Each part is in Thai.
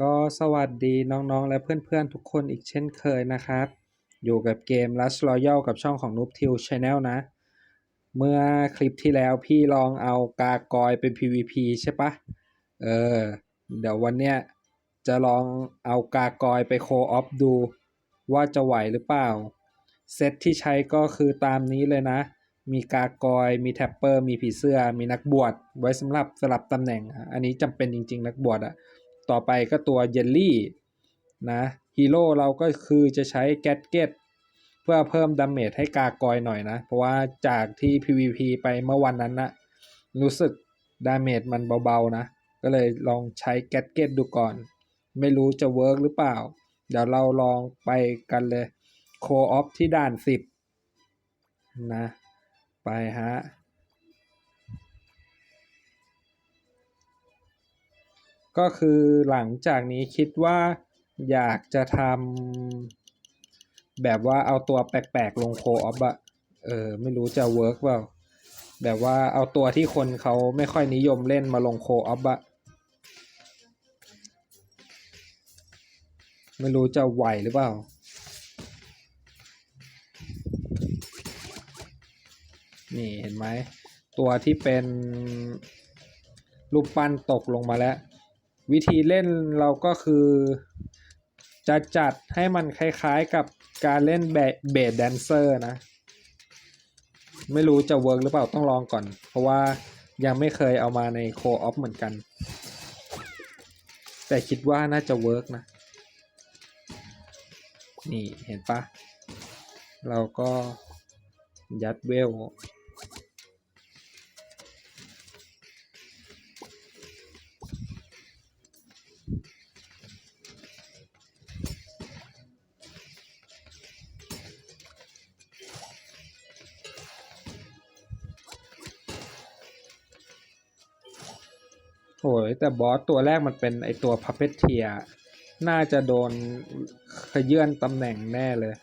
ก็สวัสดีน้องๆ และเพื่อนๆ ทุกคนอีกเช่นเคยนะครับ อยู่กับเกม Last Royal กับช่องของ Noob t i l Channel นะ เมื่อคลิปที่แล้วพี่ลองเอากากอยเป็น PVP ใช่ปะเออ เดี๋ยววันเนี้ยจะลองเอากากอยไปโคออฟดู ว่าจะไหวหรือเปล่า เซตที่ใช้ก็คือตามนี้เลยนะ มีกากอย มีแท็ปเปอร์ มีผีเสื้อ มีนักบวช ไว้สำหรับสลับตำแหน่ง อันนี้จำเป็นจริง ๆ นักบวชอะ ต่อไปก็ตัวเยลลี่นะฮีโร่เราก็คือจะใช้แกตเก็ตเพื่อเพิ่มดาเมจให้กากอยหน่อยนะ เพราะว่าจากที่ PVP ไปเมื่อวันนั้นนะรู้สึกดาเมจมันเบาๆนะ ก็เลยลองใช้แกตเก็ตดูก่อน ไม่รู้จะเวิร์กหรือเปล่า เดี๋ยวเราลองไปกันเลยโคออฟที่ด่าน 10 นะ ไปฮะ ก็คือหลังจากนี้คิดว่าอยากจะทำแบบว่าเอาตัวแปลกๆลงโคออฟอะเออไม่รู้จะเวิร์กเปล่าแบบว่าเอาตัวที่คนเขาไม่ค่อยนิยมเล่นมาลงโคออฟอะไม่รู้จะไหวหรือเปล่านี่เห็นไหมตัวที่เป็นรูปปั้นตกลงมาแล้ว วิธีเล่นเราก็คือ จะจัดให้มันคล้ายๆกับการเล่นเบสแดนเซอร์นะ ไม่รู้จะเวิร์กหรือเปล่าต้องลองก่อน เพราะว่ายังไม่เคยเอามาในโคออฟเหมือนกัน แต่คิดว่าน่าจะเวิร์กนะ นี่เห็นปะเราก็ยัดเวล โอ้ยแต่บอสตัวแรกมันเป็นไอตัวพั p เพ t เทีย น่าจะโดนขยื่นตำแหน่งแน่เลย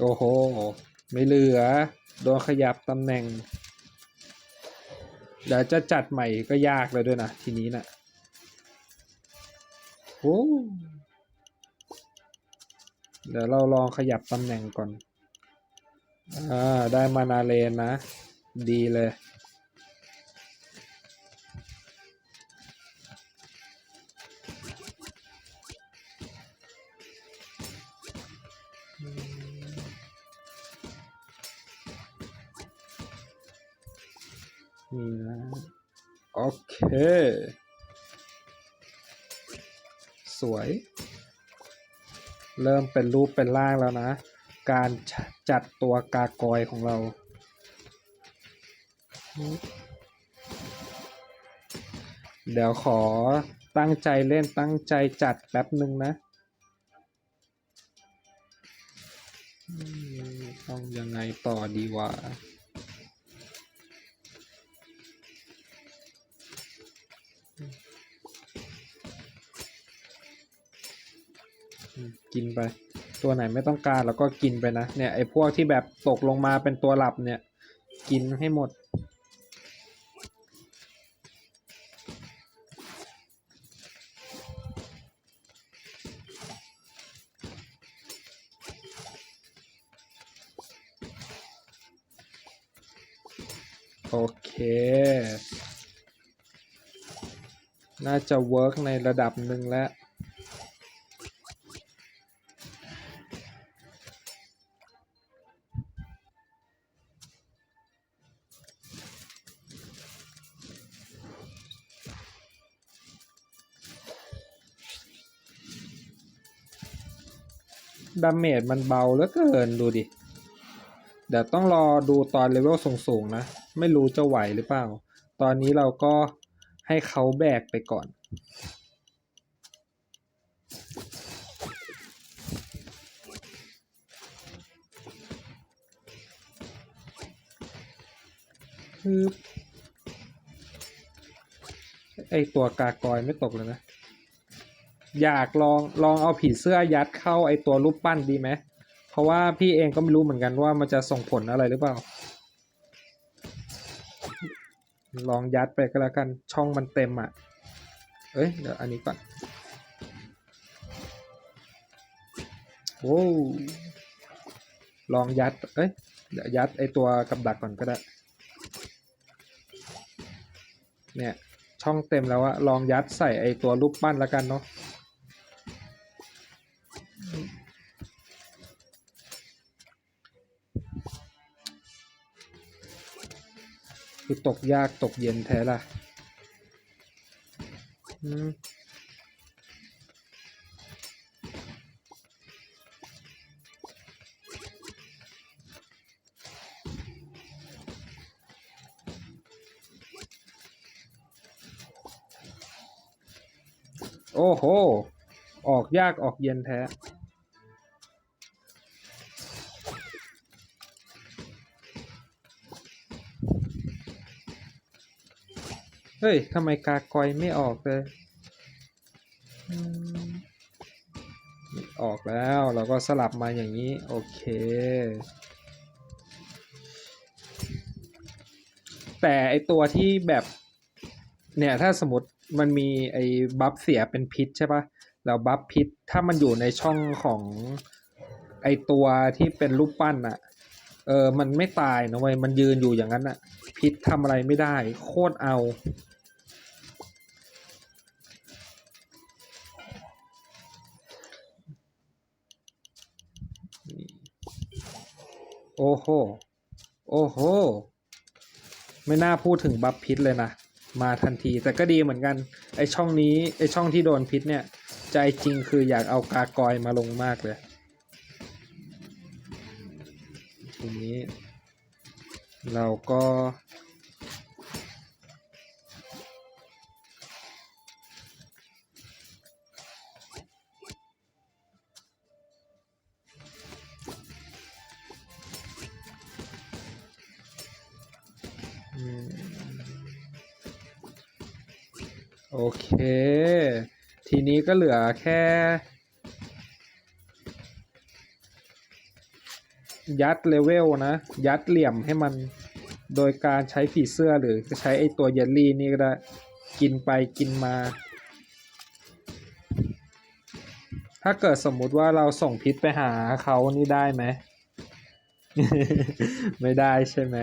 โอ้โห ไม่เหลือ โดนขยับตำแหน่ง เดี๋ยวจะจัดใหม่ก็ยากเลยด้วยนะ ทีนี้นะ่ะโอ้เดี๋ยวเราลองขยับตำแหน่งก่อน อ่า ได้มานาเลนนะ ดีเลย เคสวย เริ่มเป็นรูปเป็นร่างแล้วนะ การจัดตัวกากอยของเรา เดี๋ยวขอตั้งใจเล่นตั้งใจจัดแป๊บหนึ่งนะต้องยังไงต่อดีวะ กินไป ตัวไหนไม่ต้องการเราก็กินไปนะ เนี่ยไอ้พวกที่แบบตกลงมาเป็นตัวหลับเนี่ย กินให้หมด โอเค น่าจะเวิร์กในระดับหนึ่งแล้ว ดาเมจมันเบาเหลือเกินดูดิ เดี๋ยวต้องรอดูตอนเลเวลสูงๆนะ ไม่รู้จะไหวหรือเปล่า ตอนนี้เราก็ให้เขาแบกไปก่อนฮึบไอตัวกากอยไม่ตกเลยนะ อยากลองลองเอาผีเสื้อยัดเข้าไอตัวรูปปั้นดีไหมเพราะว่าพี่เองก็ไม่รู้เหมือนกันว่ามันจะส่งผลอะไรหรือเปล่า ลองยัดไปก็แล้วกันช่องมันเต็มอะ เอ้ยเดี๋ยวอันนี้ก่อนโอ้ลองยัด เอ้ยเดี๋ยวยัดไอตัวกับดักก่อนก็ได้ เนี่ยช่องเต็มแล้วอะลองยัดใส่ไอตัวรูปปั้นแล้วกันเนาะ คือตกยากตกเย็นแท้ล่ะอืมโอ้โห ออกยากออกเย็นแท้ ฮ้ยทำไมกากอยไม่ออกเลยออกแล้วเราก็สลับมาอย่างนี้ โอเค แต่ไอตัวที่แบบ เนี่ย ถ้าสมมติมันมีไอบัฟเสียเป็นพิษใช่ปะแล้วบัฟพิษถ้ามันอยู่ในช่องของไอตัวที่เป็นรูปปั้นอะเออ มันไม่ตายนะเว้ย มันยืนอยู่อย่างนั้นอะพิษทำอะไรไม่ได้ โคตรเอา โอ้โห โอ้โห ไม่น่าพูดถึงบัฟพิษเลยนะ มาทันทีแต่ก็ดีเหมือนกัน ไอช่องนี้ ไอช่องที่โดนพิษเนี่ย ใจจริงคืออยากเอากากอยมาลงมากเลย ทีนี้ เราก็ เค ทีนี้ก็เหลือแค่ ยัดเลเวลนะ ยัดเหลี่ยมให้มันโดยการใช้ผีเสื้อหรือจะใช้ไอตัวเยลลี่นี่ก็ได้ กินไปกินมา ถ้าเกิดสมมุติว่าเราส่งพิษไปหาเขานี่ได้ไหม ไม่ได้ใช่ไหม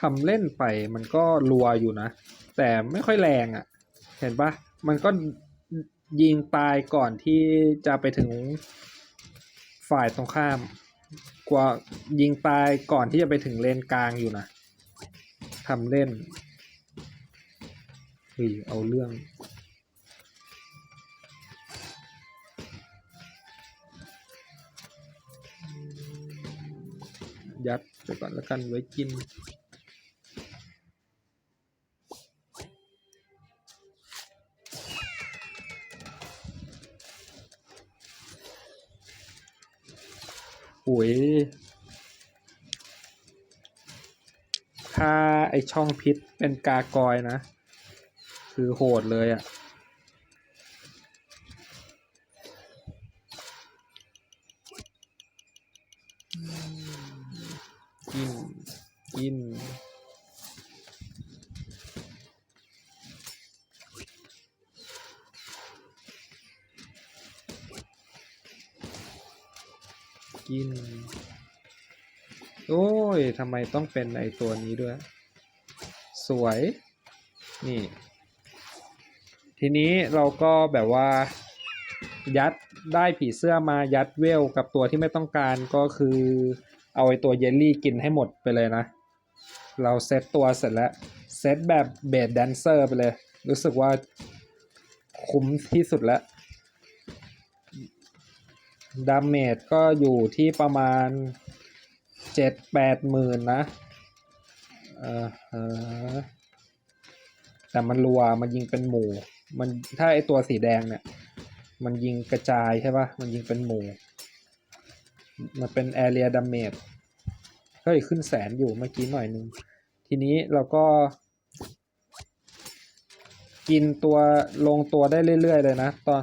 ทำเล่นไปมันก็รัวอยู่นะ แต่ไม่ค่อยแรงอะ่ะ เห็นปะมันก็ยิงตายก่อนที่จะไปถึงฝ่ายตรงข้าม กว่ายิงตายก่อนที่จะไปถึงเลนกลางอยู่นะทำเล่นเฮ้ยเอาเรื่องยัดไปก่อนแล้วกันไว้กิน อุ๋ยถ้าไอช่องพิษเป็นกากอยนะ คือโหดเลยอะ่ะ กิน โอ้ยทำไมต้องเป็นไอตัวนี้ด้วย สวย นี่ ทีนี้เราก็แบบว่า ยัดได้ผีเสื้อมายัดเวลกับตัวที่ไม่ต้องการก็คือ เอาไอตัวเยลลี่กินให้หมดไปเลยนะ เราเซตตัวเสร็จแล้ว เซตแบบเบสแดนเซอร์ไปเลย รู้สึกว่าคุ้มที่สุดแล้ว ดาเมจก็อยู่ที่ประมาณเจ็ดแปดหมื่นนะเออเออแต่มันรัวมันยิงเป็นหมู่ มันถ้าไอตัวสีแดงเนี่ย มันยิงกระจายใช่ปะมันยิงเป็นหมู่ มันเป็น area damage ฮ้ยขึ้นแสนอยู่เมื่อกี้หน่อยนึง ทีนี้เราก็ กินตัวลงตัวได้เรื่อย ๆ เลยนะ ตอน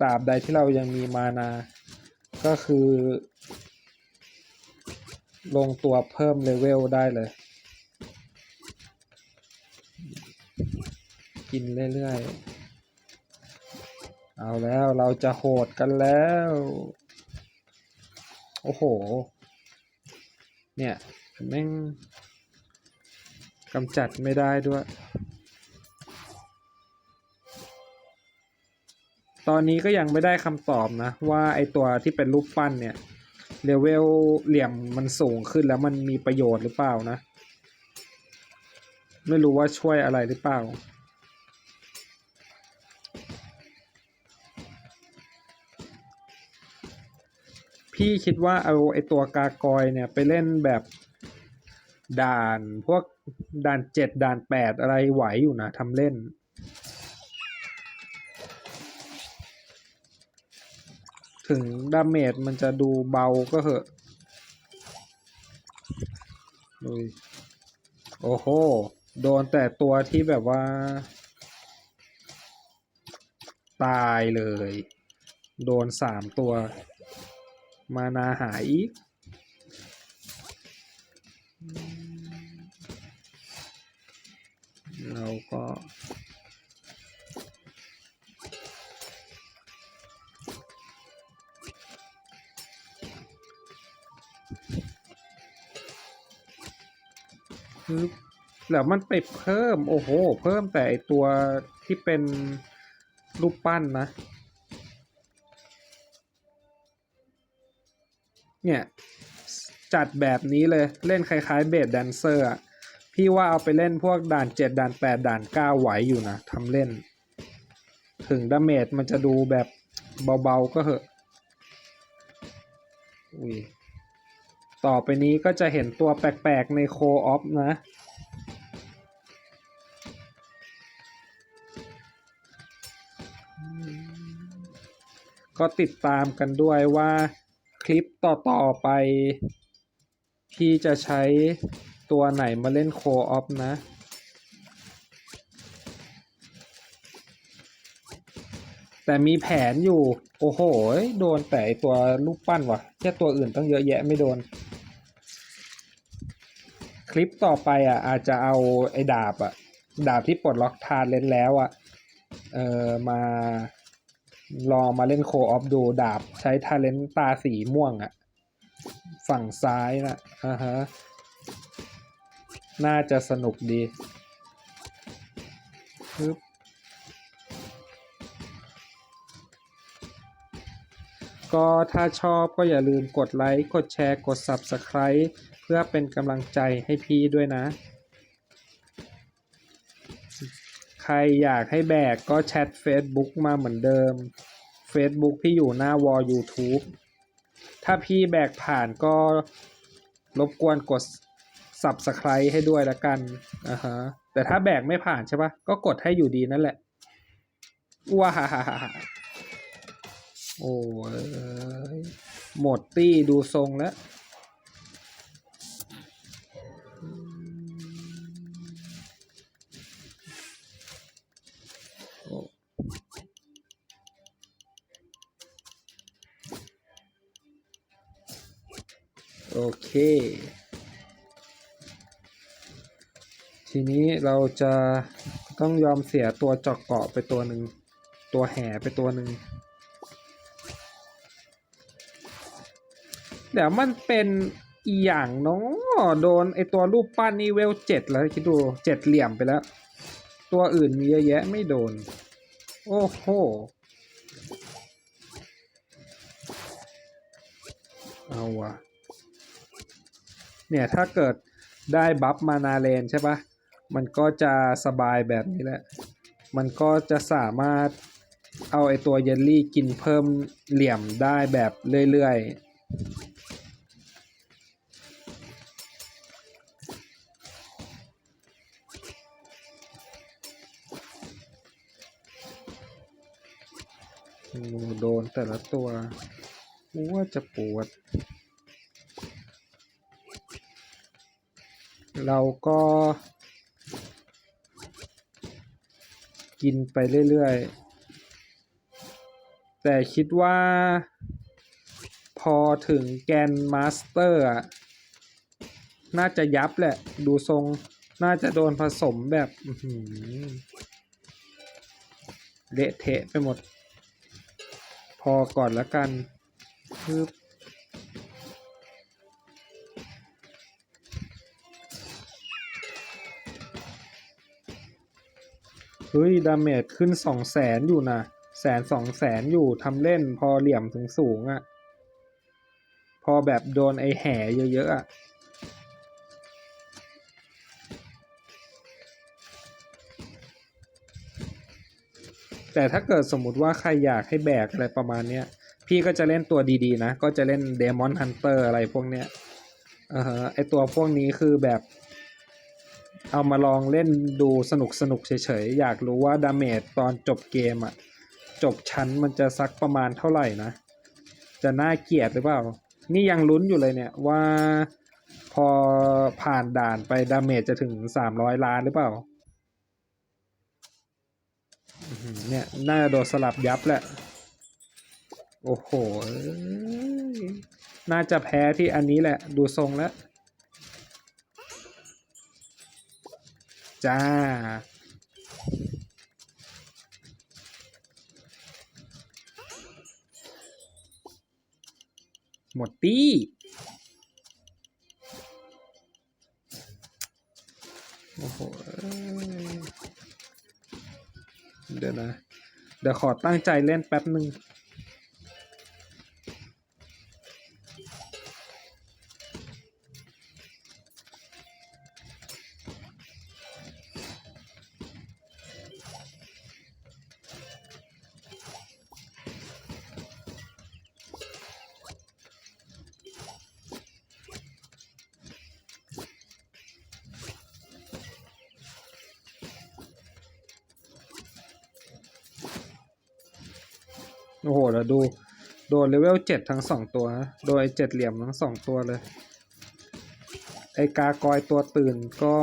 ตราบใดที่เรายังมีมานา ก็คือ ลงตัวเพิ่มเลเวลได้เลย กินเรื่อยๆ เอาแล้วเราจะโหดกันแล้ว โอ้โห เนี่ยแม่งกำจัดไม่ได้ด้วย ตอนนี้ก็ยังไม่ได้คำตอบนะ ว่าไอตัวที่เป็นรูปปั้นเนี่ยเลเวลเหลี่ยมมันสูงขึ้นแล้วมันมีประโยชน์หรือเปล่านะ ไม่รู้ว่าช่วยอะไรหรือเปล่า พี่คิดว่าเอาไอตัวกากอยเนี่ยไปเล่นแบบด่านพวกด่านเจ็ดด่านแปดอะไรไหวอยู่นะทำเล่น ถึงดาเมจมันจะดูเบาก็เหอะดูโอ้โห โดนแต่ตัวที่แบบว่า ตายเลย โดนสามตัว มานาหายอีกเราก็ ปึ๊บแล้วมันไปเพิ่ม โอ้โห เพิ่มแต่ตัวที่เป็นรูปปั้นนะ เนี่ย จัดแบบนี้เลยเล่นคล้ายๆเบสแดนเซอร์อะพี่ว่าเอาไปเล่นพวกด่านเจ็ดด่านแปดด่านเก้าไหวอยู่นะทำเล่น ถึงดาเมจมันจะดูแบบเบาๆก็เหอะอุ้ย ต่อไปนี้ก็จะเห็นตัวแปลกๆในโคออฟนะ ก็ติดตามกันด้วยว่าคลิปต่อๆไปพี่จะใช้ตัวไหนมาเล่นโคออฟนะแต่มีแผนอยู่ โอ้โห โดนแต่ตัวลูกปั้นว่ะ แค่ตัวอื่นต้องเยอะแยะไม่โดน ลิปต่อไปอะอาจจะเอาไอ้ดาบอะดาบที่ปลดล็อกทานเล่นแล้วอะเออมาลองมาเล่นโคออฟดูดาบใช้ทาเลนตาสีม่วงอะฝั่งซ้ายนะอ่าฮะน่าจะสนุกดีปึ๊บก็ถ้าชอบก็อย่าลืมกดไลค์ กดแชร์ กด Subscribe พื่อเป็นกำลังใจให้พี่ด้วยนะ ใครอยากให้แบกก็แชท Facebook มาเหมือนเดิม Facebook พี่อยู่หน้าวอล YouTube ถ้าพี่แบกผ่านก็รบกวนกด Subscribe ให้ด้วยละกันอ่าฮะแต่ถ้าแบกไม่ผ่านใช่ปะก็กดให้อยู่ดีนั่นแหละว้าฮ่าฮ่าฮ่าโอ้ยหมดตี้ดูทรงแล้ว เค ทีนี้เราจะต้องยอมเสียตัวจอกเกาะไปตัวหนึ่ง ตัวแห่ไปตัวหนึ่ง เดี๋ยวมันเป็นอีอย่างเนาะโดนไอตัวรูปปั้นนี่เวลเจ็ดแล้วคิดดูเจ็ดเหลี่ยมไปแล้ว ตัวอื่นมีเยอะแยะไม่โดน โอ้โหเอาวะ เนี่ยถ้าเกิดได้บัฟมานาเลนใช่ปะมันก็จะสบายแบบนี้แหละ มันก็จะสามารถเอาไอตัวเยลลี่กินเพิ่มเหลี่ยมได้แบบเรื่อยๆ โดนแต่ละตัวว่าจะปวด เราก็กินไปเรื่อยๆ แต่คิดว่า พอถึงแกนมาสเตอร์อะน่าจะยับแหละ ดูทรงน่าจะโดนผสมแบบเละเทะไปหมด พอก่อนแล้วกันปึ๊บ ฮ้ย ดาเมจขึ้นสองแสนอยู่นะแสนสองแสนอยู่ทำเล่นพอเหลี่ยมสูงสูงๆอะ่ะ พอแบบโดนไอแห่เยอะๆอะแต่ถ้าเกิดสมมุติว่าใครอยากให้แบกอะไรประมาณเนี้ย พี่ก็จะเล่นตัวดีๆนะ ก็จะเล่นเดมอนฮันเตอร์อะไรพวกเนี้ยอ่าฮะไอตัวพวกนี้คือแบบ เอามาลองเล่นดูสนุกสนุกเฉยๆ อยากรู้ว่าดาเมจตอนจบเกมอะจบชั้นมันจะสักประมาณเท่าไหร่นะ จะน่าเกลียดหรือเปล่า นี่ยังลุ้นอยู่เลยเนี่ยว่าพอผ่านด่านไปดาเมจจะถึงสามร้อยล้านหรือเปล่าเนี่ยน่าโดนสลับยับแหละ โอ้โห น่าจะแพ้ที่อันนี้แหละ ดูทรงแล้ว จ้า หมดตี้ โอ้โห เดี๋ยวนะ เดี๋ยวขอตั้งใจเล่นแป๊บหนึ่ง ดู โดนเลเวลเจ็ดทั้งสองตัวนะโดยเจ็ดเหลี่ยมทั้งสองตัวเลย ไอกากอยตัวตื่นก็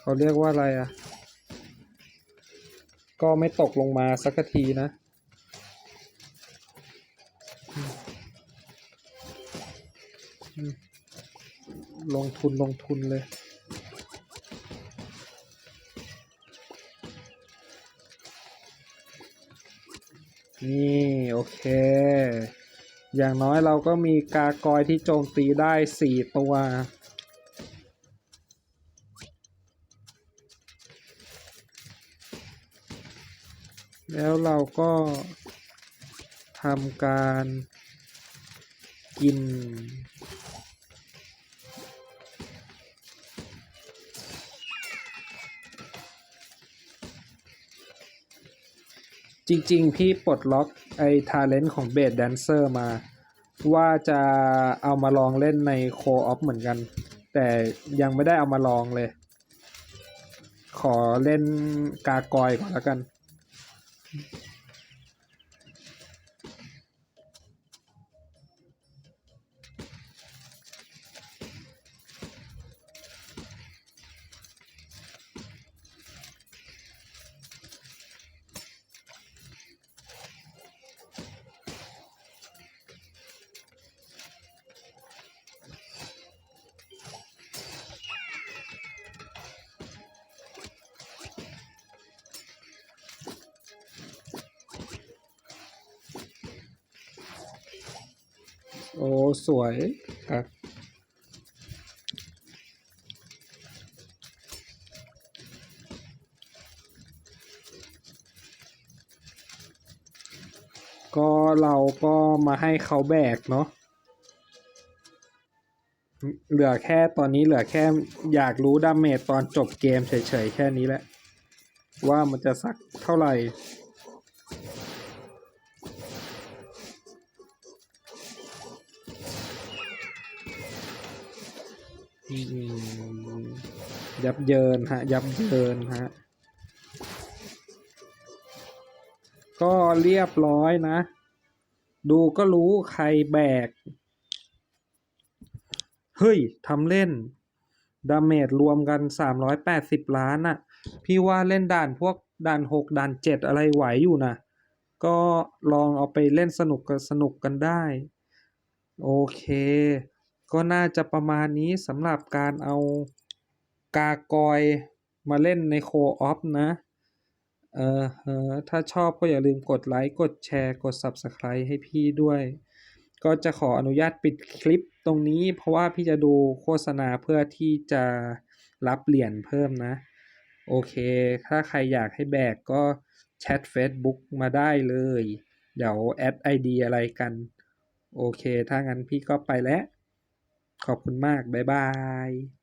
เขาเรียกว่าอะไรอะ ก็ไม่ตกลงมาสักทีนะลงทุนลงทุนเลย นี่โอเค อย่างน้อยเราก็มีกากอยที่โจมตีได้สี่ตัว แล้วเราก็ทำการกิน จริงๆ พี่ปลดล็อกไอ้ทาเลนต์ของเบสแดนเซอร์มา ว่าจะเอามาลองเล่นในโคออฟเหมือนกัน แต่ยังไม่ได้เอามาลองเลย ขอเล่นกากอยก่อนแล้วกัน อ้สวยครับก็เราก็มาให้เขาแบกเนาะ เหลือแค่ตอนนี้เหลือแค่อยากรู้ดาเมจตอนจบเกมเฉยๆ แค่นี้แหละ ว่ามันจะสักเท่าไหร่ ยับเยินฮะ ยับเยินฮะ ก็เรียบร้อยนะ ดูก็รู้ใครแบก เฮ้ยทำเล่น ดาเมจรวมกัน 380 ล้านอะพี่ว่าเล่นด่านพวกด่าน6ด่าน7อะไรไหวอยู่นะ ก็ลองเอาไปเล่นสนุกกันสนุกกันได้ โอเค ก็น่าจะประมาณนี้สำหรับการเอากากอยมาเล่นในโคออฟนะ เออเออถ้าชอบก็อย่าลืมกดไลค์ กดแชร์ กด Subscribe ให้พี่ด้วย ก็จะขออนุญาตปิดคลิปตรงนี้ เพราะว่าพี่จะดูโฆษณาเพื่อที่จะรับเหรียญเพิ่มนะ โอเค ถ้าใครอยากให้แบกก็แชท Facebook มาได้เลย เดี๋ยวแอด ID อะไรกัน โอเค ถ้างั้นพี่ก็ไปแล้ว ขอบคุณมาก บ๊ายบาย